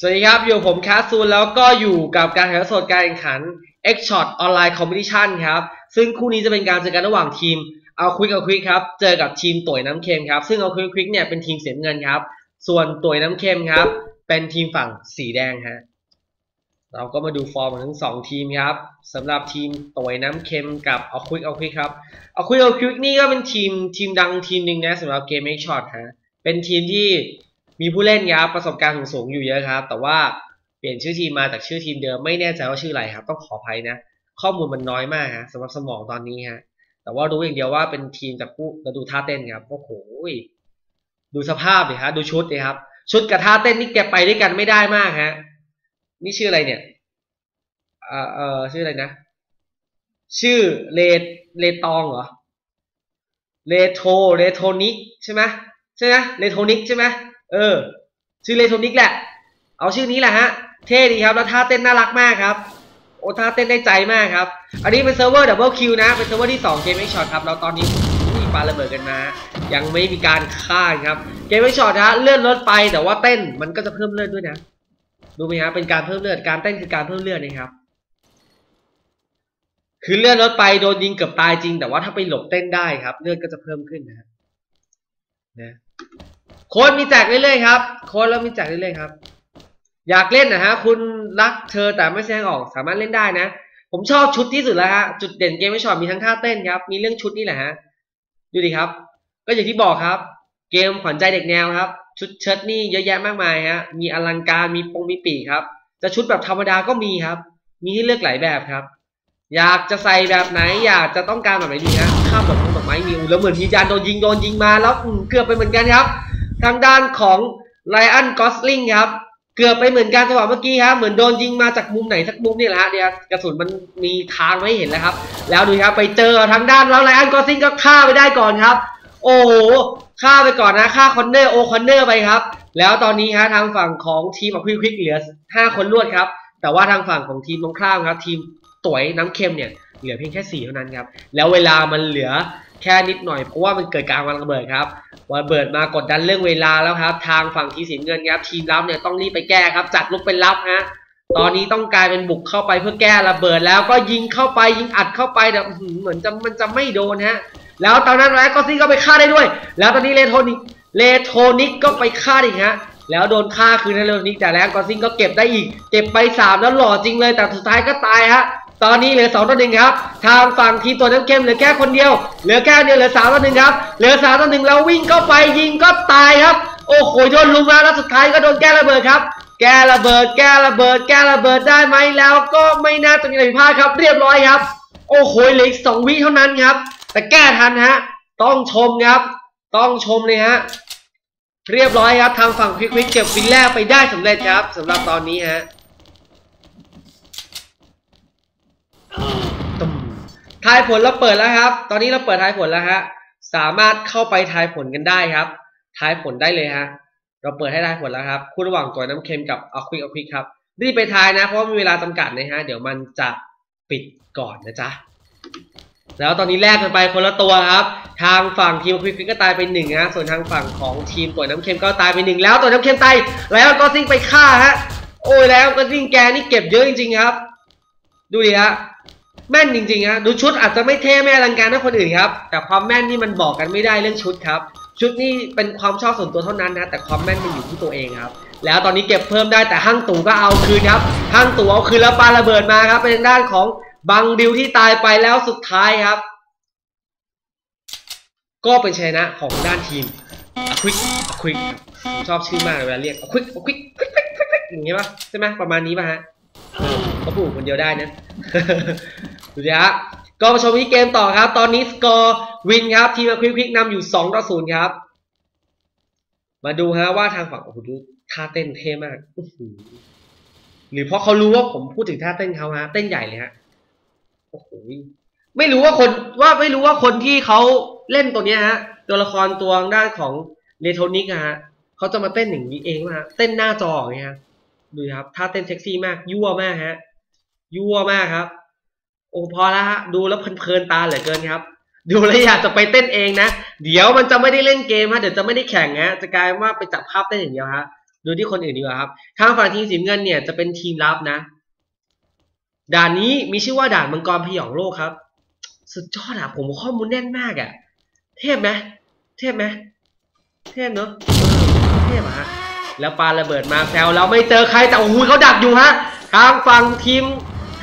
สวัสดีครับ อยู่ผมแคสซูนแล้วก็อยู่กับการถ่ายทอดสดการแข่งขัน X Shot Online Competition ครับ ซึ่งคู่นี้จะเป็นการเจอกันระหว่างทีมเอาควิกเอาควิกครับ เจอกับทีมต่วยน้ำเค็มครับ ซึ่งเอาควิกควิกเนี่ยเป็นทีมเสียเงินครับ ส่วนต่วยน้ำเค็มครับ เป็นทีมฝั่งสีแดงฮะเราก็มาดูฟอร์มของทั้งสองทีมครับสำหรับทีมต่วยน้ำเค็มกับเอาควิกเอาควิกครับเอาควิกเอาควิกนี่ก็เป็นทีมทีมดังทีมหนึ่งนะสำหรับเกม X Shot ฮะเป็นทีมที่ มีผู้เล่นครับประสบการณ์สูงๆอยู่เยอะครับ แต่ว่าเปลี่ยนชื่อทีมมาจากชื่อทีมเดิมไม่แน่ใจว่าชื่ออะไรครับ ต้องขออภัยนะ ข้อมูลมันน้อยมากฮะสำหรับสมองตอนนี้ฮะแต่ว่ารู้อย่างเดียวว่าเป็นทีมจากผู้เราดูท่าเต้นครับโอ้โหดูสภาพดิฮะดูชุดดิครับ ชุดกับท่าเต้นนี่แกไปด้วยกันไม่ได้มากฮะนี่ชื่ออะไรเนี่ยเออเอ่อชื่ออะไรนะ ชื่อเลเลตองเหรอเลโทเลโทนิกใช่ไหมใช่ไหมเลโทนิกใช่ไหม เออ ชื่อเลโทนิกแหละ เอาชื่อนี้แหละฮะ เท่ดีครับ แล้วท่าเต้นน่ารักมากครับ โอ้ท่าเต้นได้ใจมากครับ อันนี้เป็นเซิร์ฟเวอร์ดับเบิลคิวนะ เป็นเซิร์ฟเวอร์ที่2เกมไม่ช็อตครับ แล้วตอนนี้มีปาระเบิดกันมา ยังไม่มีการฆ่าครับ เกมไม่ช็อตฮะเลื่อนรถไป แต่ว่าเต้นมันก็จะเพิ่มเลือดด้วยนะ ดูไหมฮะ เป็นการเพิ่มเลือด การเต้นคือการเพิ่มเลือดนะครับคือเลื่อนรถไปโดนยิงเกือบตายจริง แต่ว่าถ้าไปหลบเต้นได้ครับ เลือดก็จะเพิ่มขึ้นนะฮะนะ โค้ดมีแจกเรื่อยๆครับโค้ดแล้วมีแจกเรื่อยๆครับ อยากเล่นนะฮะ คุณรักเธอแต่ไม่แสดงออกสามารถเล่นได้นะ ผมชอบชุดที่สุดแล้วฮะจุดเด่นเกมไม่ชอบมีทั้งท่าเต้นครับ มีเรื่องชุดนี่แหละฮะดูดิครับ ก็อย่างที่บอกครับ เกมขวัญใจเด็กแนวครับ ชุดเชิ้ตนี่เยอะแยะมากมายฮะมีอลังการมีปงมีปีกครับ จะชุดแบบธรรมดาก็มีครับ มีให้เลือกหลายแบบครับ อยากจะใส่แบบไหนอยากจะต้องการแบบไหนดีฮะข้ามดอกไม้ดอกไม้มีแล้วเหมือนทีจานโดนยิงโดนยิงมาแล้วเกือบไปเหมือนกันครับ ทางด้านของไลอันกอสลิงครับ เกือบไปเหมือนกันจังหวะเมื่อกี้ครับ เหมือนโดนยิงมาจากมุมไหนสักมุมนี่แหละฮะเดี๋ยวกระสุนมันมีค้างไว้เห็นแล้วครับ แล้วดูครับไปเจอทางด้านแล้วไลอันกอสลิงก็ฆ่าไปได้ก่อนครับ โอ้โหฆ่าไปก่อนนะฆ่าคอนเนอร์โอคอนเนอร์ไปครับ แล้วตอนนี้ฮะทางฝั่งของทีมของควิกควิกเหลือ 5 คนรวดครับ แต่ว่าทางฝั่งของทีมตรงข้ามครับทีมตุ๋ยน้ำเค็มเนี่ยเหลือเพียงแค่4เท่านั้นครับ แล้วเวลามันเหลือแค่นิดหน่อยเพราะว่ามันเกิดการวางระเบิดครับ วันเบิดมากดดันเรื่องเวลาแล้วครับ ทางฝั่งทีมสีเงินครับทีมรับเนี่ยต้องรีบไปแก้ครับ จัดลุกเป็นรับฮะตอนนี้ต้องกลายเป็นบุกเข้าไปเพื่อแก้ระเบิดแล้วก็ยิงเข้าไปยิงอัดเข้าไปแต่เหมือนจะมันจะไม่โดนฮะแล้วตอนนั้นแรกก็ซี่ก็ไปฆ่าได้ด้วย แล้วตอนนี้เลโทนิกเลโทนิกก็ไปฆ่าอีกฮะแล้วโดนฆ่าคืนในเลโทนิกแต่แล้วก็ซิงก็เก็บได้อีก เก็บไปสามแล้วหล่อจริงเลยแต่สุดท้ายก็ตายฮะ ตอนนี้เหลือสองต่อหนึ่งครับ ทางฝั่งทีมตัวน้ำเค็มเหลือแค่คนเดียว เหลือแค่เดียวเหลือสามต่อหนึ่งครับ เหลือสามต่อหนึ่งแล้ววิ่งเข้าไปยิงก็ตายครับ โอ้โหโดนลุมมาแล้วสุดท้ายก็โดนแก้ระเบิดครับ แก้ระเบิด แก้ระเบิด แก้ระเบิดได้ไหมแล้วก็ไม่น่าจะมีอะไรผิดพลาดครับ เรียบร้อยครับ โอ้โหเหลืออีกสองวิเท่านั้นครับ แต่แก้ทันฮะ ต้องชมครับ ต้องชมเลยฮะ เรียบร้อยครับทางฝั่งควิกควิกเก็บวินแรกไปได้สำเร็จครับสำหรับตอนนี้ฮะ ตุ่ม ทายผลเราเปิดแล้วครับ ตอนนี้เราเปิดทายผลแล้วฮะ สามารถเข้าไปทายผลกันได้ครับ ทายผลได้เลยฮะ เราเปิดให้ทายผลแล้วครับ คู่ระหว่างตัวน้ำเค็มกับเอาควิกเอาควิกครับ รีบไปทายนะ เพราะว่ามีเวลาจำกัดนะฮะ เดี๋ยวมันจะปิดก่อนนะจ๊ะ แล้วตอนนี้แลกกันไปคนละตัวครับ ทางฝั่งทีมควิกควิกก็ตายไปหนึ่งฮะ ส่วนทางฝั่งของทีมตัวน้ำเค็มก็ตายไปหนึ่งแล้วตัวน้ำเค็มตายแล้วก็ซิ่งไปฆ่าฮะ โอ้ยแล้วก็ซิ่งแกนี่เก็บเยอะจริงๆครับ ดูดิฮะ แม่นจริงๆฮะดูชุดอาจจะไม่เท่ไม่อลังการเท่าคนอื่นครับ แต่ความแม่นนี่มันบอกกันไม่ได้เรื่องชุดครับ ชุดนี่เป็นความชอบส่วนตัวเท่านั้นนะแต่ความแม่นมันอยู่ที่ตัวเองครับ แล้วตอนนี้เก็บเพิ่มได้แต่ห้างตู่ก็เอาคืนครับห้างตู่เอาคืนแล้วปาระเบิดมาครับ เป็นด้านของบังดิวที่ตายไปแล้วสุดท้ายครับ ก็เป็นชนะของด้านทีมอควิกอควิกผมชอบชื่อมากเวลาเรียกอควิกอควิกควิกควิกควิกควิกอย่างงี้ป่ะใช่ไหมประมาณนี้ป่ะฮะเขาปลูกคนเดียวได้นะ ดูดิฮะก็มาชมที่เกมต่อครับ ตอนนี้สกอร์วินครับทีมควิกควิกนำอยู่2ต่อ0ครับ มาดูฮะว่าทางฝั่งโอ้โหดูท่าเต้นเท่มากหรือเพราะเขารู้ว่าผมพูดถึงท่าเต้นเขาฮะเต้นใหญ่เลยฮะโอ้โหไม่รู้ว่าคนว่าไม่รู้ว่าคนที่เขาเล่นตัวเนี้ยฮะ ตัวละครตัวด้านของเลโทนิกฮะเขาจะมาเต้นอย่างนี้เองมาเต้นหน้าจออย่างเงี้ยดูครับท่าเต้นเซ็กซี่มากยั่วมากฮะยั่วมากครับ โอ้พอแล้วฮะดูแล้วเพลินๆตาเหลือเกินครับ ดูแล้วอยากจะไปเต้นเองนะ เดี๋ยวมันจะไม่ได้เล่นเกมฮะเดี๋ยวจะไม่ได้แข่งฮะจะกลายว่าไปจับภาพเต้นอย่างเดียวฮะดูที่คนอื่นดีกว่าครับทางฝั่งทีมสีเงินเนี่ยจะเป็นทีมลับนะ ด่านนี้มีชื่อว่าด่านมังกรพยองโลกครับ สุดยอดอะผมข้อมูลแน่นมากอะ เทพไหมเทพไหมเทพเนอะเทพอะฮะแล้วปาระเบิดมาแซวเราไม่เจอใครแต่โอ้โหเขาดักอยู่ฮะทางฝั่งทีม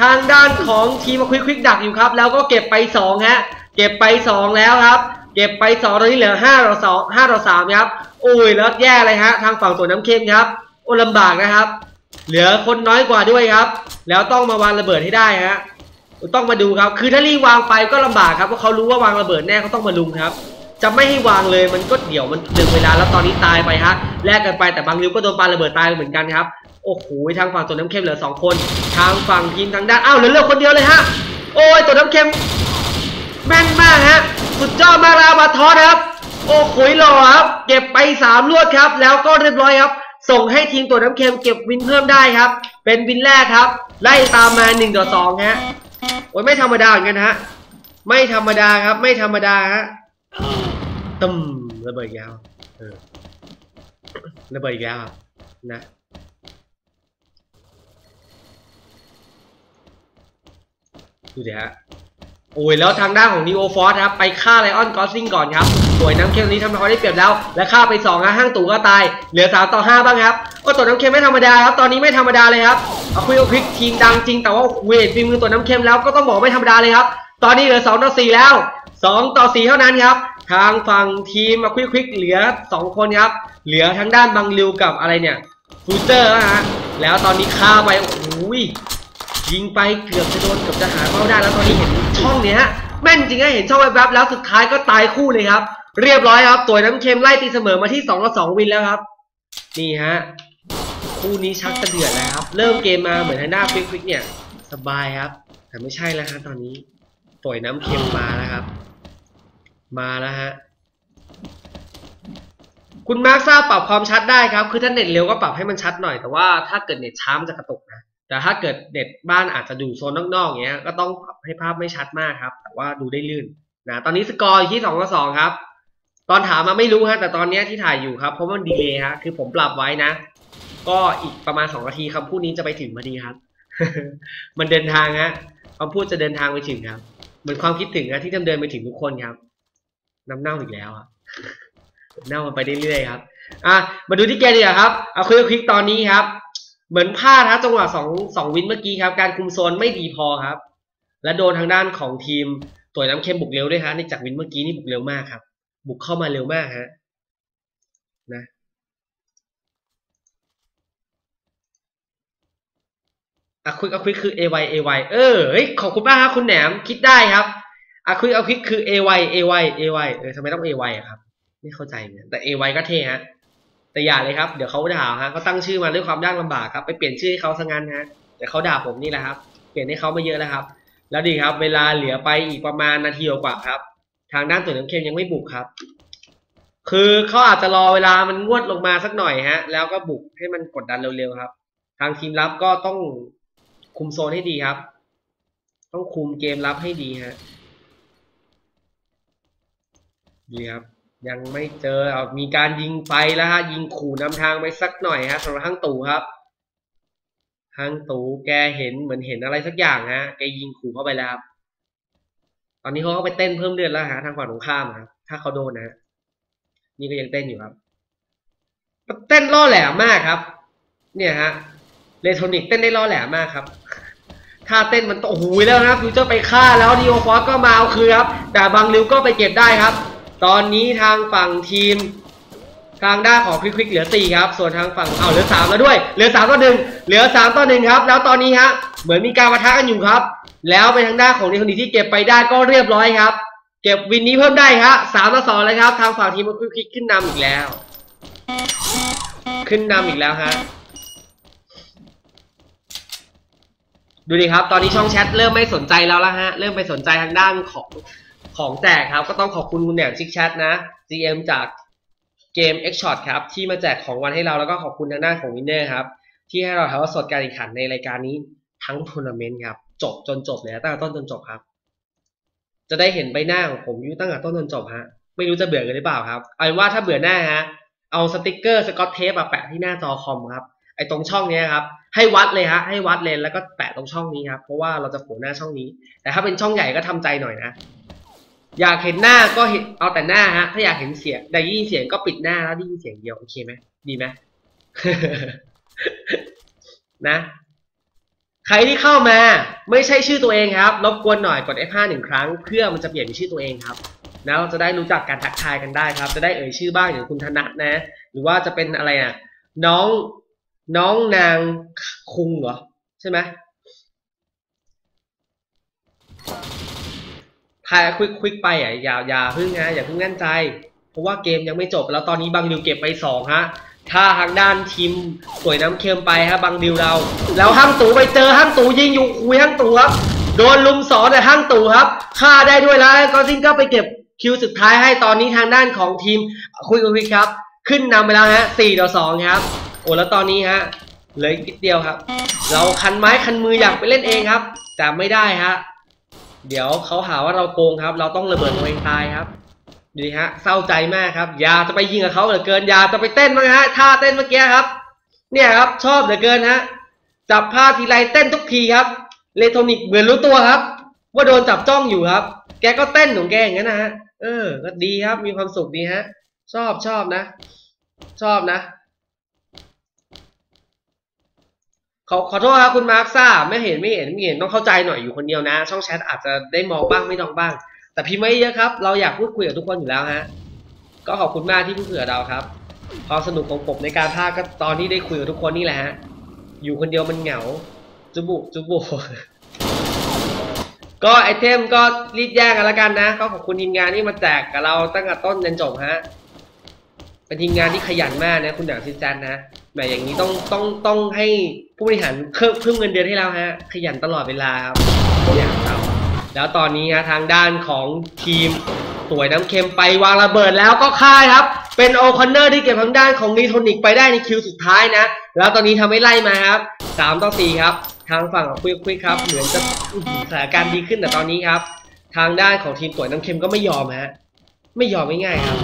ทางด้านของทีมควิกควิกดักอยู่ครับ แล้วก็เก็บไปสองฮะเก็บไปสองแล้วครับ เก็บไปสองตอนนี้เหลือห้าต่อสองห้าต่อสามครับโอ้ยแล้วแย่เลยฮะทางฝั่งตัวน้ำเค็มครับโอ้ลำบากนะครับ เหลือคนน้อยกว่าด้วยครับ แล้วต้องมาวางระเบิดให้ได้ฮะต้องมาดูครับ คือถ้ารีบวางไปก็ลำบากครับเพราะเขารู้ว่าวางระเบิดแน่เขาต้องมาลุมครับ จะไม่ให้วางเลยมันก็เดี๋ยวมันดึงเวลาแล้วตอนนี้ตายไปฮะแลกกันไปแต่บางริวก็โดนปาระเบิดตายเหมือนกันครับ โอ้โหทางฝั่งตัวน้ำเค็มเหลือสองคน ทางฝั่งทีมทางด้านอ้าวเหลือเลือกคนเดียวเลยฮะ โอ้ยตัวน้ำเค็มแม่นมากฮะ สุดยอดมากแล้วอาบาทอสครับ โอ้โหหล่อครับ เก็บไปสามลวดครับ แล้วก็เรียบร้อยครับ ส่งให้ทีมตัวน้ำเค็มเก็บวินเพิ่มได้ครับ เป็นวินแรกครับ ไล่ตามมาหนึ่งต่อสองฮะ โอ้ยไม่ธรรมดาเหมือนกันฮะ ไม่ธรรมดาครับ ไม่ธรรมดาฮะตึมระเบิดยาวระเบิดยาวนะ ดูดิฮะโอ้ยแล้วทางด้านของนีโอฟอร์ครับไปฆ่าไลออนกอสซิงก่อนครับสวยน้ำเค็มนี้ทำให้เขาได้เปรียบแล้ว และฆ่าไป2ฮะห้างตู่ก็ตาย เหลือ3ต่อ5บ้างครับก็ตัวน้ำเค็มไม่ธรรมดาครับตอนนี้ไม่ธรรมดาเลยครับเอาคุยเอาคลิกทีมดังจริงแต่ว่าเวทฝีมือตัวน้ำเค็มแล้วก็ต้องบอกไม่ธรรมดาเลยครับ ตอนนี้เหลือ2ต่อ4แล้ว 2 ต่อ 4 เท่านั้นครับ ทางฝั่งทีมมาควิกควิกเหลือ 2 คนครับ เหลือทางด้านบังริวกับอะไรเนี่ยฟูเจอร์นะฮะแล้วตอนนี้ฆ่าไปโอ้โห ยิงไปเกือบจะโดนเกือบจะหาเป้าได้แล้วตอนนี้เห็นช่องเนี้ยฮะแม่นจริงฮะเห็นช่องแวบๆแล้วสุดท้ายก็ตายคู่เลยครับ เรียบร้อยครับตัวน้ำเค็มไล่ตีเสมอมาที่2ต่อ2วินแล้วครับ นี่ฮะคู่นี้ชักจะเดือดแล้วครับ เริ่มเกมมาเหมือนทางหน้าฟิกฟิกเนี่ย สบายครับ แต่ไม่ใช่แล้วฮะตอนนี้ต่อยน้ำเค็มมาแล้วครับ มาแล้วฮะคุณมาร์คทราบปรับความชัดได้ครับ คือถ้าเน็ตเร็วก็ปรับให้มันชัดหน่อย แต่ว่าถ้าเกิดเน็ตช้ามันจะกระตุกนะ แต่ถ้าเกิดเน็ตบ้านอาจจะดูโซนนอกๆอย่างเงี้ย ก็ต้องปรับให้ภาพไม่ชัดมากครับ แต่ว่าดูได้ลื่นนะตอนนี้สกอร์อยู่ที่สองต่อสองครับ ตอนถามมาไม่รู้ฮะแต่ตอนเนี้ยที่ถ่ายอยู่ครับเพราะมันดีเลยฮะคือผมปรับไว้นะ ก็อีกประมาณสองนาทีคำพูดนี้จะไปถึงพอดีครับ มันเดินทางฮะคำพูดจะเดินทางไปถึงครับ เหมือนความคิดถึงนะที่ดำเดินไปถึงทุกคนครับน้ำเน่าอีกแล้วอะเน่ามันไปเรื่อยๆครับ อะมาดูที่เกมดีกว่าครับเอาคุยคลิกตอนนี้ครับ เหมือนพลาดครับจังหวะสองสองวินเมื่อกี้ครับ การคุมโซนไม่ดีพอครับ และโดนทางด้านของทีมตัวน้ำเค็มบุกเร็วด้วยฮะในจากวินเมื่อกี้นี่บุกเร็วมากครับ บุกเข้ามาเร็วมากฮะนะอะควิกอะควิกคือ AY AY เออเฮ้ยขอบคุณมากครับคุณแหนมคิดได้ครับอะควิกอะควิกคือ AY AY AY เออทำไมต้อง AY อะครับ ไม่เข้าใจเนี่ยแต่ AY ก็เท่ฮะ แต่อย่าเลยครับ เดี๋ยวเขาด่าฮะเขาตั้งชื่อมาด้วยความยากลำบากครับ ไปเปลี่ยนชื่อให้เขาซะงั้นฮะเดี๋ยวเขาด่าผมนี่แหละครับ เปลี่ยนให้เขาไมาเยอะแล้วครับ แล้วดีครับ เวลาเหลือไปอีกประมาณนาทีกว่าครับ ทางด้านตัวน้ำเค็มยังไม่บุกครับ คือเขาอาจจะรอเวลามันงวดลงมาสักหน่อยฮะ แล้วก็บุกให้มันกดดันเร็วๆครับ ทางทีมรับก็ต้องคุมโซนให้ดีครับ ต้องคุมเกมรับให้ดีฮะดีครับ ยังไม่เจออมีการยิงไฟแล้วฮะ ยิงขู่นำทางไปสักหน่อยฮะสำหรับห้งตู่ครับห้างตู่แกเห็นเหมือนเห็นอะไรสักอย่างฮะ แกยิงขู่เข้าไปแล้วครับ ตอนนี้เขาก็ไปเต้นเพิ่มเลือดแล้วฮะทางฝั่งตรงข้ามครับ ถ้าเขาโดนนะ นี่ก็ยังเต้นอยู่ครับ เต้นล่อแหลมมากครับ เนี่ยฮะเลโทนิกเต้นได้ล่อแหลมมากครับถ้าเต้นมันโอ้โหแล้วนะครับฟิวเจอร์ไปฆ่าแล้วดีโอฟอสก็มาเอาคืนครับ แต่บางริวก็ไปเก็บได้ครับ ตอนนี้ทางฝั่งทีมทางด้านของควิกควิกเหลือสี่ครับ ส่วนทางฝั่งเอาเหลือสามแล้วด้วย เหลือสามต่อหนึ่งเหลือสามต่อหนึ่งครับ แล้วตอนนี้ฮะ เหมือนมีการปะทะกันอยู่ครับ แล้วไปทางด้านของดีคนดีที่เก็บไปได้ก็เรียบร้อยครับ เก็บวินนี้เพิ่มได้ครับสามต่อสองเลยครับ ทางฝั่งทีมควิกควิกขึ้นนำอีกแล้ว ขึ้นนำอีกแล้วฮะ ดูดิครับ ตอนนี้ช่องแชทเริ่มไม่สนใจแล้วละฮะ เริ่มไปสนใจทางด้านของ ของแจกครับ ก็ต้องขอบคุณคุณแหนมชิกแชทนะ GM จากเกม X Shot ครับ ที่มาแจกของวันให้เราแล้วก็ขอบคุณทางด้านของวินเนอร์ครับ ที่ให้เราถ่ายทอดสดการแข่งขันในรายการนี้ทั้งทัวร์นาเมนต์ครับ จบจนจบเลยนตั้งแต่ต้นจนจบครับ จะได้เห็นใบหน้าของผมอยู่ตั้งแต่ต้นจนจบฮะไม่รู้จะเบื่อกันหรือเปล่าครับเอาเป็นว่าถ้าเบื่อหน้าฮะเอาสติกเกอร์สกอตเทปมาแปะที่หน้าจอคอมครับไอ้ตรงช่องนี้ครับ ให้วัดเลยฮะให้วัดเลนแล้วก็แปะตรงช่องนี้ครับเพราะว่าเราจะโผล่หน้าช่องนี้ แต่ถ้าเป็นช่องใหญ่ก็ทำใจหน่อยนะ อยากเห็นหน้าก็เห็นเอาแต่หน้าฮะ ถ้าอยากเห็นเสียงได้ยินเสียงก็ปิดหน้าแล้วได้ยินเสียงเดียวโอเคไหมดีไหมนะ ใครที่เข้ามา ไม่ใช่ชื่อตัวเองครับรบกวนหน่อยกด F5 หนึ่งครั้งเพื่อมันจะเปลี่ยนเป็นชื่อตัวเองครับแล้วเราจะได้รู้จักการทักทายกันได้ครับ จะได้เอ่ยชื่อบ้างอย่างคุณธนัทนะ หรือว่าจะเป็นอะไรอะ น้องน้องนางคุงเหรอใช่ไหม ทายควิกควิกไปอะอย่าอย่าเพึ่งนะอย่าเพึ่งงั้นใจ เพราะว่าเกมยังไม่จบ แล้วตอนนี้บางดิวเก็บไปสองฮะถ้าทางด้านทีมสวยน้ำเค็มไปฮะบางดิวเรา แล้วห้างตู่ไปเจอห้างตู่ยิงอยู่คุยห้างตู่ครับโดนลุมสอนแต่ห้างตู่ครับฆ่าได้ด้วยแล้วก็ซิงก็ไปเก็บคิวสุดท้ายให้ตอนนี้ทางด้านของทีมคุยคุยครับ ขึ้นนำไปแล้วฮะ4ต่อ2ครับ โอ้แล้วตอนนี้ฮะเหลืออีกนิดเดียวครับ เราคันไม้คันมืออยากไปเล่นเองครับ แต่ไม่ได้ฮะ เดี๋ยวเขาหาว่าเราโกงครับ เราต้องระเบิดตัวเองตายครับดูฮะ เศร้าใจมากครับ อย่าจะไปยิงกับเขาเหลือเกิน อย่าจะไปเต้นมั้างฮะท่าเต้นเมื่อกี้ครับ เนี่ยครับ ชอบเหลือเกินฮะ จับภาพทีไรเต้นทุกทีครับเลโทนิกเหมือนรู้ตัวครับ ว่าโดนจับจ้องอยู่ครับ แกก็เต้นของแกอย่างนั้นนะฮะ เออ ก็ดีครับ มีความสุขดีฮะ ชอบชอบนะ ชอบนะ ขอขอโทษครับคุณมาร์คซ่าไม่เห็นไม่เห็นไม่เห็นต้องเข้าใจหน่อยอยู่คนเดียวนะ ช่องแชทอาจจะได้มองบ้างไม่มองบ้าง แต่พิมพ์ไม่เยอะครับ เราอยากพูดคุยกับทุกคนอยู่แล้วฮะก็ขอบคุณมากที่พูดคุยกับเราครับความสนุกของผมในการพากก็ตอนที่ได้คุยกับทุกคนนี่แหละฮะอยู่คนเดียวมันเหงาจุบุจุบุก็ไอเทมก็รีบแย่งกันแล้วกันนะก็ขอบคุณทีมงานที่มาแจกกับเราตั้งแต่ต้นจนจบฮะเป็นทีมงานที่ขยันมากนะ คุณด่างซินจันนะแหมอย่างนี้ต้องต้องต้องให้ ผู้บริหารเพิ่มเพิ่มเงินเดือนให้เราฮะ ขยันตลอดเวลาครับอย่างเราแล้วตอนนี้ฮะทางด้านของทีมสวยน้ำเค็มไปวางระเบิดแล้วก็ค่ายครับ เป็นโอคอนเนอร์ที่เก็บทางด้านของนีโทนิกไปได้ในคิวสุดท้ายนะ แล้วตอนนี้ทำให้ไล่มาครับสามต่อสี่ครับ ทางฝั่งของคุยคุยครับเหมือนจะสถานการณ์ดีขึ้นแต่ตอนนี้ครับ ทางด้านของทีมสวยน้ำเค็มก็ไม่ยอมฮะไม่ยอมไม่ง่ายครับ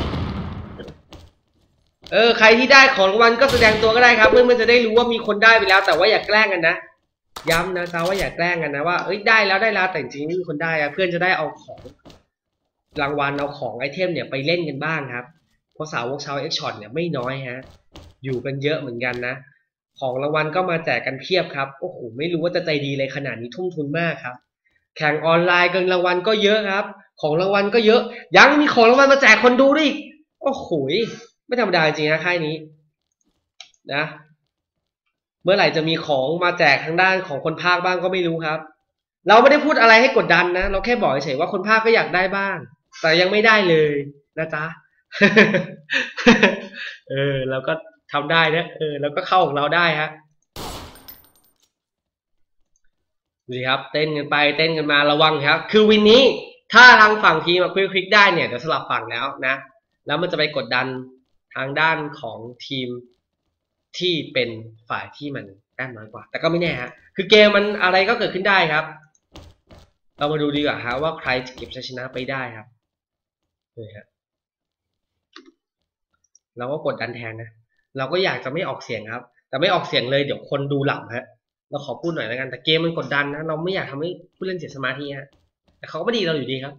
เออใครที่ได้ของรางวัลก็แสดงตัวก็ได้ครับ เพื่อนๆจะได้รู้ว่ามีคนได้ไปแล้ว แต่ว่าอย่าแกล้งกันนะย้ำนะจ๊ะว่าอย่าแกล้งกันนะว่าเอ้ยได้แล้วได้แล้วแต่จริงไม่มีคนได้อะเพื่อนจะได้เอาของรางวัลเอาของไอเทมเนี่ยไปเล่นกันบ้างครับเพราะสาวกชาวเอ็กช็อตเนี่ยไม่น้อยฮะอยู่กันเยอะเหมือนกันนะของรางวัลก็มาแจกกันเพียบครับโอ้โหไม่รู้ว่าจะใจดีเลยขนาดนี้ทุ่มทุนมากครับ แข่งออนไลน์เงินรางวัลก็เยอะครับ ของรางวัลก็เยอะ ยังมีของรางวัลมาแจกคนดูด้วยอีกโอ้โห ไม่ธรรมดาจริงนะค่ายนี้นะ เมื่อไหร่จะมีของมาแจกทางด้านของคนภาคบ้างก็ไม่รู้ครับ เราไม่ได้พูดอะไรให้กดดันนะ เราแค่บอกเฉยๆว่าคนภาคก็อยากได้บ้าง แต่ยังไม่ได้เลยนะจ๊ะเออเราก็ทำได้นะเออแล้วก็เข้าของเราได้ฮะดูสิครับเต้นกันไปเต้นกันมาระวังครับ คือวินนี้ถ้าทางฝั่งทีมควิกคลิกได้เนี่ยเดี๋ยวสลับฝั่งแล้วนะ แล้วมันจะไปกดดัน ทางด้านของทีมที่เป็นฝ่ายที่มันแต้มน้อยกว่า แต่ก็ไม่แน่ฮะ คือเกมมันอะไรก็เกิดขึ้นได้ครับ เรามาดูดีกว่าฮะว่าใครจะเก็บชัยชนะไปได้ครับนี่ฮะเราก็กดดันแทนนะ เราก็อยากจะไม่ออกเสียงครับ แต่ไม่ออกเสียงเลยเดี๋ยวคนดูหลับฮะ เราขอพูดหน่อยแล้วกัน แต่เกมมันกดดันนะ เราไม่อยากทำให้ผู้เล่นเสียสมาธิฮะ แต่เขาก็ไม่ดีเราอยู่ดีครับ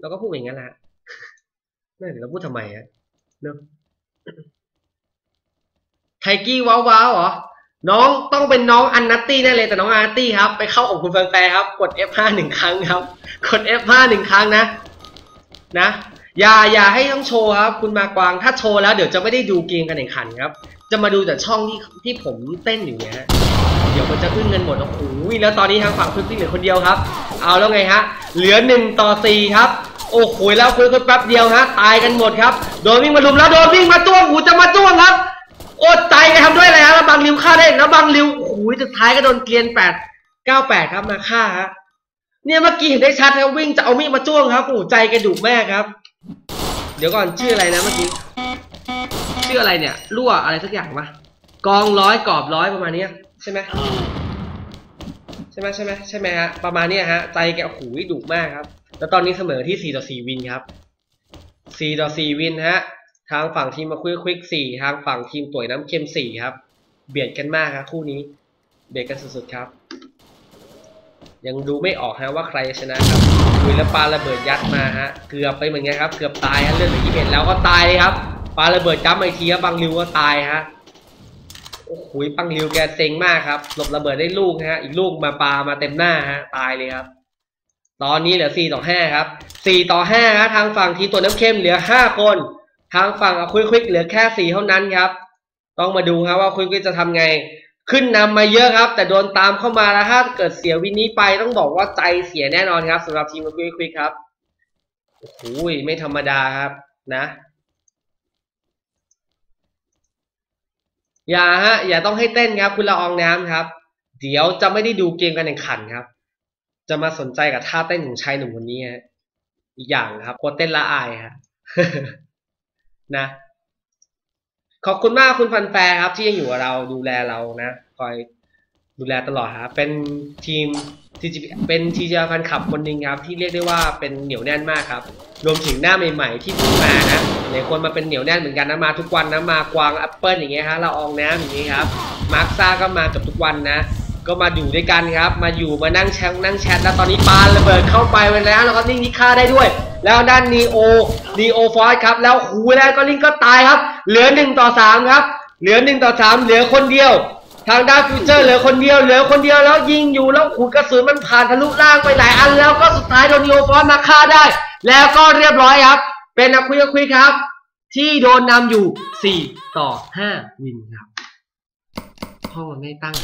เราก็พูดอย่างนั้นแหละนั่นเดี๋ยวเราพูดทำไมฮะเนอะ ไทกี้ว้าวว้าวเหรอ น้องต้องเป็นน้องอันนัตตี้แน่เลยแต่น้องอาร์ตี้ครับ ไปเข้าของคุณแฟนๆครับ กด F5 หนึ่งครั้งครับ กด F5 หนึ่งครั้งนะ นะอย่าอย่าให้ต้องโชว์ครับ คุณมากวางถ้าโชว์แล้วเดี๋ยวจะไม่ได้ดูเกมกันแข่งขันครับ จะมาดูแต่ช่องที่ที่ผมเต้นอยู่เนี่ยเดี๋ยวมันจะอึ้นเงกันหมดโอ้โหแล้วตอนนี้ทางฝั่งคุณพี่เหลือคนเดียวครับ เอาแล้วไงฮะ เหลือหนึ่งต่อสี่ครับ โอ้โหแล้วคุยกันแป๊บเดียวฮะ ตายกันหมดครับ โดนวิ่งมาลุมแล้วโดนวิ่งมาจ้วงหูจะมาจ้วงครับโอ้ตายกันทำด้วยอะไรฮะแล้วบางริวฆ่าได้แล้วบางริวโอ้โหสุดท้ายก็โดนเกลียนแปดเก้าแปดครับมาฆ่าฮะเนี่ยเมื่อกี้เห็นได้ชัดครับวิ่งจะเอามีดมาจ้วงครับโอ้ใจกระดูกแม่ครับ เดี๋ยวก่อนชื่ออะไรนะเมื่อกี้ ชื่ออะไรเนี่ยรั่วอะไรสักอย่างปะกองร้อยกรอบร้อยประมาณเนี้ยใช่ไหมใช่ไหมใช่ไหมใช่ไหมฮะประมาณเนี้ยฮะใจแกโอ้โหดุมากครับ แล้วตอนนี้เสมอที่4ต่อ4วินครับ4ต่อ4วินฮะทางฝั่งทีมมาคุยควิกสี่ทางฝั่งทีมต่วยน้ำเค็มสี่ครับ เบียดกันมากครับคู่นี้ เบียดกันสุดๆครับ ยังดูไม่ออกฮะว่าใครชนะครับคุยแล้วปาระเบิดยัดมาฮะเกือบไปเหมือนกันครับ เกือบตายฮะเลือดเหลือยี่สิบแล้วก็ตายเลยครับ ปาระเบิดจ้ำอีกทีครับบังริวก็ตายฮะโอ้โหปังริวแกเซ็งมากครับ หลบระเบิดได้ลูกฮะ อีกลูกมาปามาเต็มหน้าฮะ ตายเลยครับ ตอนนี้เหลือ4ต่อ5ครับ4ต่อ5ฮะทางฝั่งทีมตัวน้ำเข้มเหลือ5คน ทางฝั่งอคุยควิกเหลือแค่4เท่านั้นครับ ต้องมาดูครับว่าคุยควิกจะทำไง ขึ้นนำมาเยอะครับ แต่โดนตามเข้ามาแล้วถ้าเกิดเสียวินนี้ไปต้องบอกว่าใจเสียแน่นอนครับสำหรับทีมคุยควิกครับโอ้โหไม่ธรรมดาครับนะ อย่าฮะ อย่าต้องให้เต้นครับ คุณละอองน้ำครับ เดี๋ยวจะไม่ได้ดูเกมการแข่งขันครับ จะมาสนใจกับท่าเต้นของชายหนุ่มคนนี้ฮะอีกอย่างครับกลัวเต้นละอายฮะนะ ขอบคุณมากคุณฟันแฟร์ครับ ที่ยังอยู่กับเราดูแลเรานะคอย ดูแลตลอดครับเป็นทีมทีเป็นทีจฟันขับคนหนึ่งครับที่เรียกได้ว่าเป็นเหนียวแน่นมากครับ รวมถึงหน้าใหม่ๆที่เพิ่งมานะหลายคนมาเป็นเหนียวแน่นเหมือนกันนะมาทุกวันนะมากวางแอปเปิลอย่างเงี้ยฮะเราอองน้ำอย่างเงี้ยครับมาร์คซ่าก็มากับทุกวันนะ ก็มาอยู่ด้วยกันครับ มาอยู่มานั่งแชทนั่งแชทแล้วตอนนี้ปานระเบิดเข้าไปไปแล้วแล้วก็นิ่งนิค่าได้ด้วย แล้วด้านนีโอนีโอฟอสครับแล้วหูแล้วก็ลิงก็ตายครับ เหลือหนึ่งต่อสามครับ เหลือหนึ่งต่อสามเหลือคนเดียว ทางด้านฟิวเจอร์เหลือคนเดียวเหลือคนเดียวแล้วยิงอยู่แล้วหูกระสุนมันผ่านทะลุล่างไปหลายอันแล้วก็สุดท้ายโดนนีโอฟอสมาฆ่าได้ แล้วก็เรียบร้อยครับ เป็นนักคุยคุยครับ ที่โดนนำอยู่สี่ต่อห้าวินครับ ห้องมันไม่ตั้ง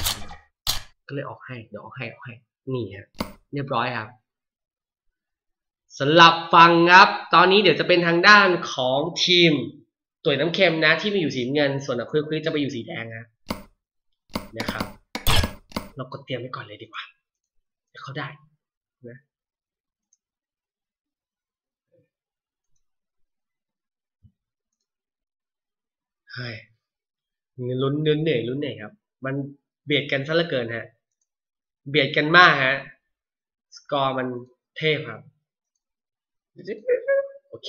ก็เลยออกให้ เดี๋ยวออกให้ออกให้ นี่ฮะเรียบร้อยครับสลับฟังครับ ตอนนี้เดี๋ยวจะเป็นทางด้านของทีมตัวน้ำเค็มนะ ที่มาอยู่สีเงิน ส่วนนักคุยคุยจะไปอยู่สีแดงนะ นะครับ เรากดเตรียมไว้ก่อนเลยดีกว่าเดี๋ยวเขาได้นะเฮ้ยลุ้นลุ้นเหนื่อยลุ้นเหนื่อยครับ มันเบียดกันซะเหลือเกินฮะ เบียดกันมากฮะ สกอร์มันเทพครับ โอเค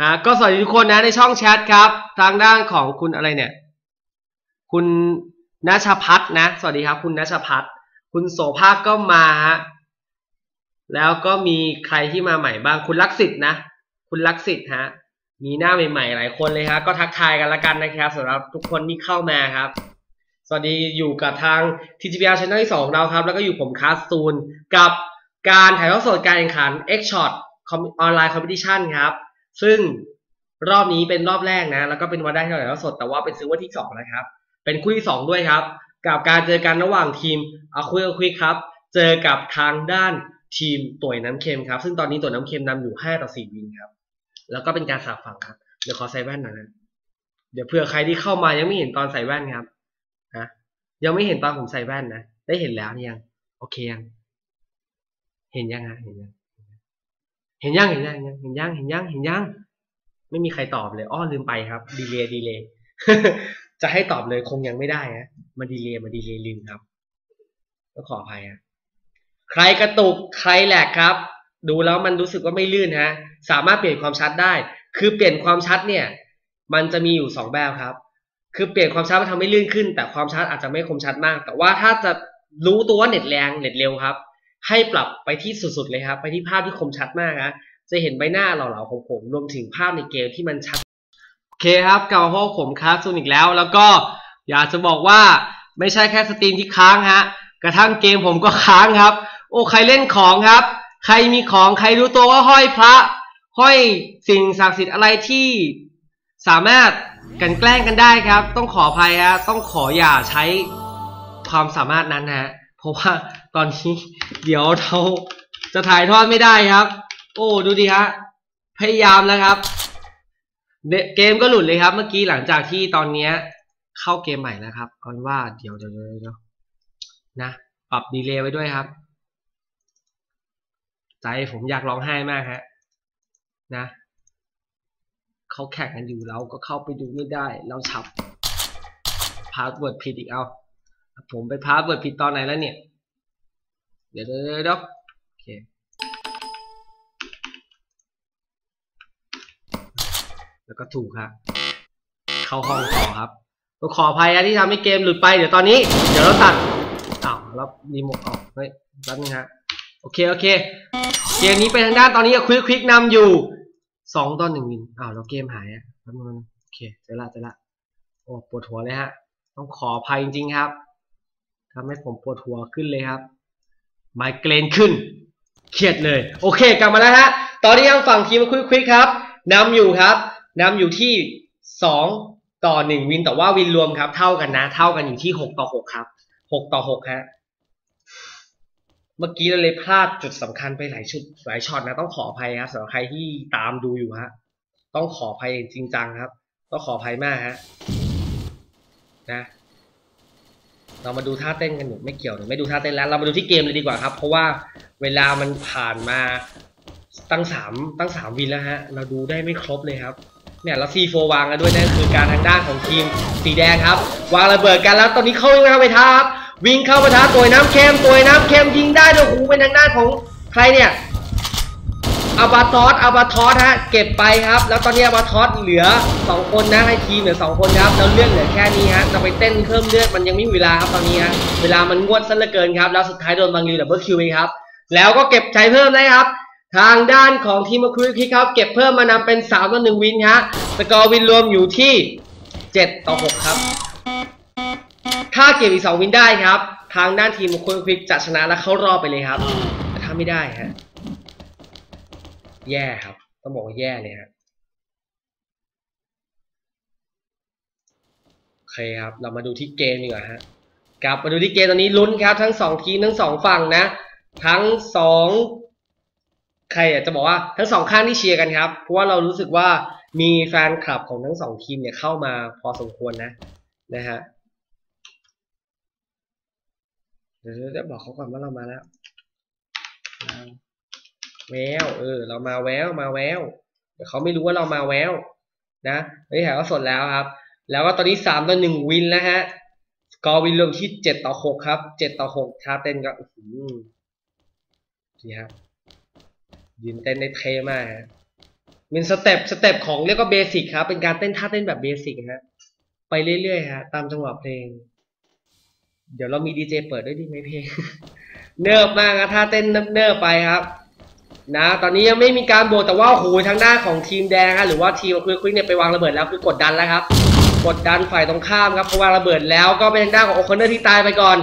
ฮะก็สวัสดีทุกคนนะในช่องแชทครับ ทางด้านของคุณอะไรเนี่ย คุณนัชพัฒนะ สวัสดีครับ คุณนัชพัฒคุณโสภาคก็มาฮะแล้วก็มีใครที่มาใหม่บ้าง คุณลักษิตนะ คุณลักษิตฮะ มีหน้าใหม่ๆหลายคนเลยครับก็ทักทายกันละกันนะครับสำหรับทุกคนที่เข้ามาครับ สวัสดีอยู่กับทาง TGPR Channel ที่2เราครับ แล้วก็อยู่ผมคาสตูนกับการถ่ายทอดสดการแข่งขัน X Shot ออนไลน์คอมเพติชันครับ ซึ่งรอบนี้เป็นรอบแรกนะ แล้วก็เป็นวันได้ที่เราถ่ายทอดสด แต่ว่าเป็นซื้อวันที่2นะครับ เป็นคู่ที่2ด้วยครับ กับการเจอกันระหว่างทีมอาคุยอาคุยครับ เจอกับทางด้านทีมต่วยน้ำเค็มครับ ซึ่งตอนนี้ต่วยน้ำเค็มนำอยู่5ต่อ4วินครับ แล้วก็เป็นการสาบฝังครับ เดี๋ยวขอใส่แว่นหน่อยนะ เดี๋ยวเผื่อใครที่เข้ามายังไม่เห็นตอนใส่แว่นครับนะยังไม่เห็นตอนผมใส่แว่นนะ ได้เห็นแล้วยัง โอเคยัง เห็นยังฮะเห็นยัง เห็นยัง เห็นยัง เห็นยัง เห็นยัง เห็นยังเห็นยังไม่มีใครตอบเลย อ้อลืมไปครับ ดีเลย์ดีเลย์ จะให้ตอบเลยคงยังไม่ได้ฮะมาดีเลยมาดีเลยลืมครับ ก็ขออภัยฮะใครกระตุกใครแหลกครับ ดูแล้วมันรู้สึกว่าไม่ลื่นฮะ สามารถเปลี่ยนความชัดได้ คือเปลี่ยนความชัดเนี่ย มันจะมีอยู่สองแบบครับ คือเปลี่ยนความชัดมันทำให้ลื่นขึ้น แต่ความชัดอาจจะไม่คมชัดมาก แต่ว่าถ้าจะรู้ตัวว่าเน็ตแรงเน็ตเร็วครับ ให้ปรับไปที่สุดๆเลยครับ ไปที่ภาพที่คมชัดมากนะจะเห็นใบหน้าเหล่าๆของผมรวมถึงภาพในเกมที่มันชัด โอเคครับเก่าพวกผมครับซูนอีกแล้ว แล้วก็อยากจะบอกว่าไม่ใช่แค่สตรีมที่ค้างฮะกระทั่งเกมผมก็ค้างครับ โอ้ใครเล่นของครับ ใครมีของใครรู้ตัวว่าห้อยพระ ห้อยสิ่งศักดิ์สิทธิ์อะไรที่สามารถกันแกล้งกันได้ครับ ต้องขออภัยฮะต้องขออย่าใช้ความสามารถนั้นฮะเพราะว่าตอนนี้เดี๋ยวเราจะถ่ายทอดไม่ได้ครับ โอ้ดูดิฮะพยายามแล้วครับ เกมก็หลุดเลยครับ เมื่อกี้หลังจากที่ตอนนี้เข้าเกมใหม่แล้วครับเอาเป็นว่าเดี๋ยวเดี๋ยวเดี๋ยวนะปรับดีเลย์ไว้ด้วยครับ ใจผมอยากร้องไห้มากฮะนะเขาแข่งกันอยู่เราก็เข้าไปดูไม่ได้ เราฉับพาสเวิร์ดผิดอีกเอา ผมไปพาสเวิร์ดผิดตอนไหนแล้วเนี่ย เดี๋ยวเดี๋ยวเดี๋ยวโอเค แล้วก็ถูกครับ เข้าห้องต่อครับก็ขออภัยนะที่ทำให้เกมหลุดไป เดี๋ยวตอนนี้ เดี๋ยวเราตัดอ้าวแล้วรีโมทออกเฮ้ยแป๊บนึงฮะโอเค โอเค เกมนี้ไปทางด้านตอนนี้ควิกควิกนำอยู่สองต่อหนึ่งวินอ้าวแล้วเกมหายอะแป๊บนึงโอเคเจอละเจอละโอ้ปวดหัวเลยฮะ ต้องขออภัยจริงๆครับทำให้ผมปวดหัวขึ้นเลยครับไมเกรนขึ้นเครียดเลย โอเคกลับมาแล้วฮะ ตอนนี้ยังฝั่งทีมควิกควิกครับนำอยู่ครับ นำอยู่ที่สองต่อหนึ่งวินแต่ว่าวินรวมครับ เท่ากันนะ เท่ากันอยู่ที่หกต่อหกครับหกต่อหกฮะเมื่อกี้เราเลยพลาดจุดสำคัญไปหลายชุดหลายช็อตนะต้องขออภัยครับสำหรับใครที่ตามดูอยู่ฮะต้องขออภัยจริงจังครับ ต้องขออภัยมากฮะนะ เรามาดูท่าเต้นกันหนูไม่เกี่ยวหนูไม่ดูท่าเต้นแล้ว เรามาดูที่เกมเลยดีกว่าครับ เพราะว่าเวลามันผ่านมาตั้งสามตั้งสามวินแล้วฮะ เราดูได้ไม่ครบเลยครับ เนี่ยเราซีโฟวางกันด้วยนั่นคือการทางด้านของทีมสีแดงครับ วางระเบิดกันแล้วตอนนี้เข้าวิ่งเข้าไปท้าครับวิ่งเข้าไปท้าตัวน้ำเค็มตัวน้ำเค็มยิงได้ด้วยหูเป็นทางด้านของใครเนี่ยอาบาทอสอาบาทอสฮะเก็บไปครับ แล้วตอนนี้อาบาทอสเหลือ 2 คนนะให้ทีมเหลือ 2 คนครับแล้วเลือดเหลือแค่นี้ฮะจะไปเต้นเพิ่มเลือดมันยังไม่มีเวลาครับตอนนี้ฮะเวลามันงวดซะเหลือเกินครับแล้วสุดท้ายโดนบังลีดับเบิลคิวไปครับแล้วก็เก็บใจเพิ่มได้ครับ ทางด้านของทีมมาคุยคิครับเก็บเพิ่มมานำเป็น3ต่อ1วินฮะสกอร์วินรวมอยู่ที่ 7 ต่อ 6 ครับ ถ้าเก็บอีก 2 วินได้ครับ ทางด้านทีมมาคุยคิกจะชนะและเข้ารอบไปเลยครับแต่ถ้าไม่ได้ฮะแย่ครับ ต้องบอกว่าแย่เลยฮะโอเคครับ เรามาดูที่เกมดีกว่าฮะกลับมาดูที่เกมตอนนี้ลุ้นครับ ทั้งสองทีมทั้งสองฝั่งนะ ทั้งสอง ใครอยากจะบอกว่าทั้งสองข้างที่เชียร์กันครับ เพราะว่าเรารู้สึกว่ามีแฟนคลับของทั้งสองทีมเนี่ยเข้ามาพอสมควรนะนะฮะเดี๋ยวจะบอกเขาก่อนว่าเรามาแล้วแววเออ เรามาแววมาแววเดี๋ยวเขาไม่รู้ว่าเรามาแววนะเฮ้ยถ่ายก็สดแล้วครับ แล้วก็ตอนนี้สามต่อหนึ่งวินแล้วฮะสกอร์วินรวมที่เจ็ดต่อหกครับเจ็ดต่อหกท่าเต้นก็นี่ครับ ยืนเต้นได้เท่มากฮะเป็นสเต็ปสเต็ปของเรียกว่าเบสิกครับ เป็นการเต้นท่าเต้นแบบเบสิกฮะไปเรื่อยๆฮะตามจังหวะเพลง เดี๋ยวเรามีดีเจเปิดด้วยดีไหมเพลง เนิบมากนะท่าเต้นเนิบไปครับ นะ ตอนนี้ยังไม่มีการโบแต่ว่าโอ้โหทางด้านของทีมแดงฮะหรือว่าทีมคุยคุยเนี่ยไปวางระเบิดแล้วคือกดดันแล้วครับ กดดันฝ่ายตรงข้ามครับเพราะว่าระเบิดแล้วก็เป็นทางด้านของโอคอนเนอร์ที่ตายไปก่อน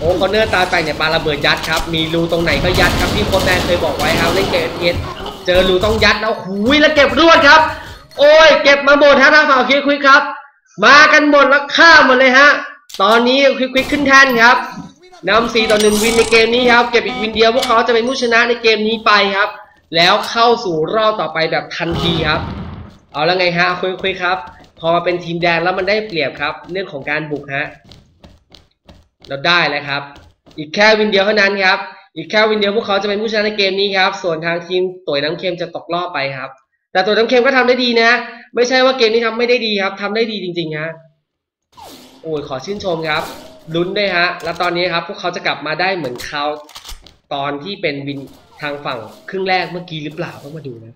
โอคอนเนอร์ตายไปเนี่ยปาระเบิดยัดครับมีรูตรงไหนก็ยัดครับที่โค้ชแดนเคยบอกไว้ครับเล่นเกมเอสเจอรูต้องยัดแล้วหุยแล้วเก็บรวดครับ โอ้ย เก็บมาหมดฮะทางฝั่งคุยคุยครับ มากันหมดแล้วฆ่ามหมดเลยฮะ ตอนนี้คุยคุยขึ้นแท่นครับนำ4ต่อ1วินในเกมนี้ครับ เก็บอีกวินเดียวพวกเขาจะเป็นผู้ชนะในเกมนี้ไปครับ แล้วเข้าสู่รอบต่อไปแบบทันทีครับ เอาแล้วไงฮะคุยคุยครับ พอมาเป็นทีมแดงแล้วมันได้เปรียบครับ เรื่องของการบุกฮะเราได้แล้วครับ อีกแค่วินเดียวเท่านั้นครับ อีกแค่วินเดียวพวกเขาจะเป็นผู้ชนะในเกมนี้ครับ ส่วนทางทีมตุ๋ยน้ำเค็มจะตกรอบไปครับ แต่ตุ๋ยน้ำเค็มก็ทำได้ดีนะ ไม่ใช่ว่าเกมนี้ทำไม่ได้ดีครับทำได้ดีจริงๆฮะโอ้ยขอชื่นชมครับลุ้นด้วยฮะ แล้วตอนนี้ครับ พวกเขาจะกลับมาได้เหมือนเขาตอนที่เป็นวินทางฝั่งครึ่งแรกเมื่อกี้หรือเปล่าต้องมาดูนะ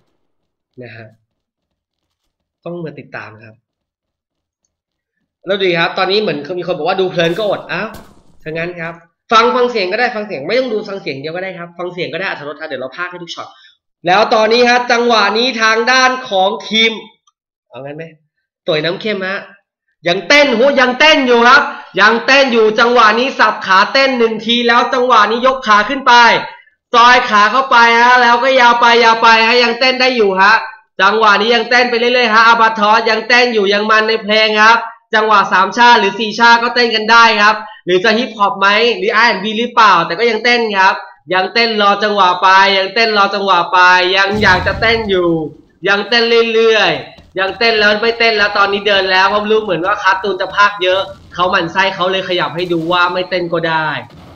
นะฮะต้องมาติดตามครับ แล้วดีครับ ตอนนี้เหมือนมีคนบอกว่าดูเพลินก็อดอ้าวถ้างั้นครับ ฟังฟังเสียงก็ได้ฟังเสียงไม่ต้องดูฟังเสียงเดียวก็ได้ครับ ฟังเสียงก็ได้อัธรสครับเดี๋ยวเราพากให้ทุกช็อตแล้วตอนนี้ฮะจังหวะนี้ทางด้านของทีมเอางั้นไหมต่อยน้ำเข้มฮะยังเต้นหูยังเต้นอยู่ครับ ยังเต้นอยู่จังหวะนี้สับขาเต้นหนึ่งทีแล้วจังหวะนี้ยกขาขึ้นไปซอยขาเข้าไปฮะแล้วก็ยาวไปยาวไปฮะยังเต้นได้อยู่ฮะจังหวะนี้ยังเต้นไปเรื่อยๆฮะอาบาทอสยังเต้นอยู่ยังมันในเพลงครับ จังหวะสามชาติหรือสี่ชาติก็เต้นกันได้ครับ หรือจะฮิปฮอปไหมหรือ R&B หรือเปล่า แต่ก็ยังเต้นครับ ยังเต้นรอจังหวะไป ยังเต้นรอจังหวะไป ยังอยากจะเต้นอยู่ ยังเต้นเรื่อยๆ ยังเต้นแล้วไม่เต้นแล้วตอนนี้เดินแล้วเพราะรู้เหมือนว่าคาร์ตูนจะพากเยอะ เขาหมั่นไส้เขาเลยขยับให้ดูว่าไม่เต้นก็ได้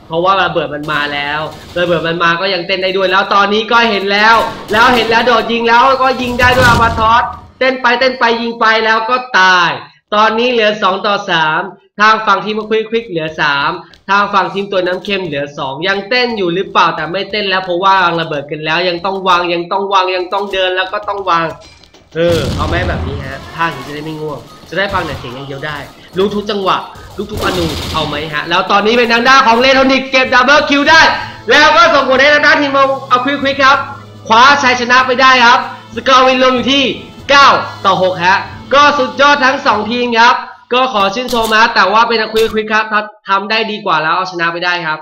เพราะว่าระเบิดมันมาแล้วระเบิดมันมาก็ยังเต้นได้ด้วยแล้วตอนนี้ก็เห็นแล้ว แล้วเห็นแล้วโดดยิงแล้วก็ยิงได้ด้วยอาบาทอสเต้นไปเต้นไปยิงไปแล้วก็ตาย ตอนนี้เหลือ 2 ต่อ 3 ทางฝั่งทีมควิกควิกเหลือ 3 ทางฝั่งทีมตัวน้ำเค็มเหลือ 2 ยังเต้นอยู่หรือเปล่าแต่ไม่เต้นแล้วเพราะว่าวางระเบิดกันแล้ว ยังต้องวางยังต้องวางยังต้องเดินแล้วก็ต้องวาง เออ เอาไหมแบบนี้ฮะภาถึงจะได้ไม่ง่วง จะได้ฟังแต่เสียงอย่างเดียวได้ รู้ทุกจังหวะ รู้ทุกอนูเอาไหมฮะ แล้วตอนนี้เป็นทางด้านของเลโทนิกเก็บดับเบิลคิวได้ แล้วก็ส่งผลให้ทางด้านทีมเอาเอาควิกควิกครับคว้าชัยชนะไปได้ครับ สกอร์วินรวมอยู่ที่ 9 ต่อ 6 ฮะ ก็สุดยอดทั้ง2ทีมครับ ก็ขอชื่นชมนะแต่ว่าเป็นควิควิครับทำทำได้ดีกว่าแล้วเอาชนะไปได้ครับ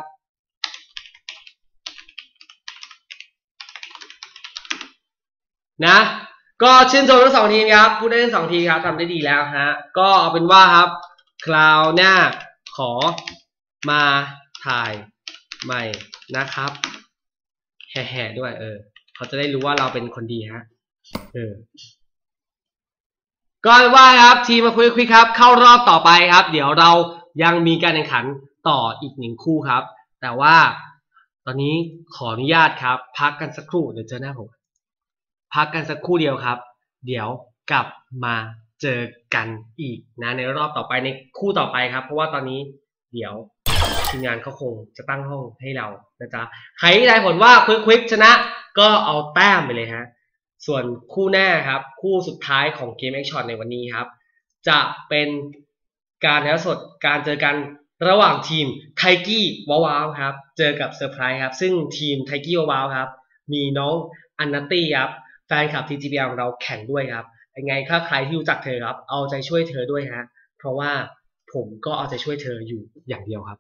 นะก็ชื่นชมทั้งสองทีมครับผู้เล่นทั้งสองทีมครับทำได้ดีแล้วฮะก็เอาเป็นว่าครับ คราวหน้าขอมาถ่ายใหม่นะครับ แห่ๆด้วยเออเขาจะได้รู้ว่าเราเป็นคนดีฮะเออ ก็เป็นว่าครับทีมมาคุยคุยครับ เข้ารอบต่อไปครับ เดี๋ยวเรายังมีการแข่งขันต่ออีกหนึ่งคู่ครับ แต่ว่าตอนนี้ขออนุญาตครับ พักกันสักครู่เดี๋ยวเจอหน้าผมพักกันสักครู่เดียวครับ เดี๋ยวกลับมาเจอกันอีกนะ ในรอบต่อไปในคู่ต่อไปครับ เพราะว่าตอนนี้เดี๋ยวทีมงานเขาคงจะตั้งห้องให้เรานะจ๊ะใครได้ผลว่าควิกควิกชนะ ก็เอาแต้มไปเลยฮะ ส่วนคู่หน้าครับ คู่สุดท้ายของเกมแอคช็อตในวันนี้ครับ จะเป็นการแถวสดการเจอกันระหว่างทีมไทกี้วาวาวครับ เจอกับเซอร์ไพรส์ครับ ซึ่งทีมไทกี้วาวาวครับ มีน้องอันนัตตี้ครับ แฟนคลับ TGBL ของเราแข่งด้วยครับยังไงถ้าใครที่รู้จักเธอครับ เอาใจช่วยเธอด้วยฮะ เพราะว่าผมก็เอาใจช่วยเธออยู่อย่างเดียวครับ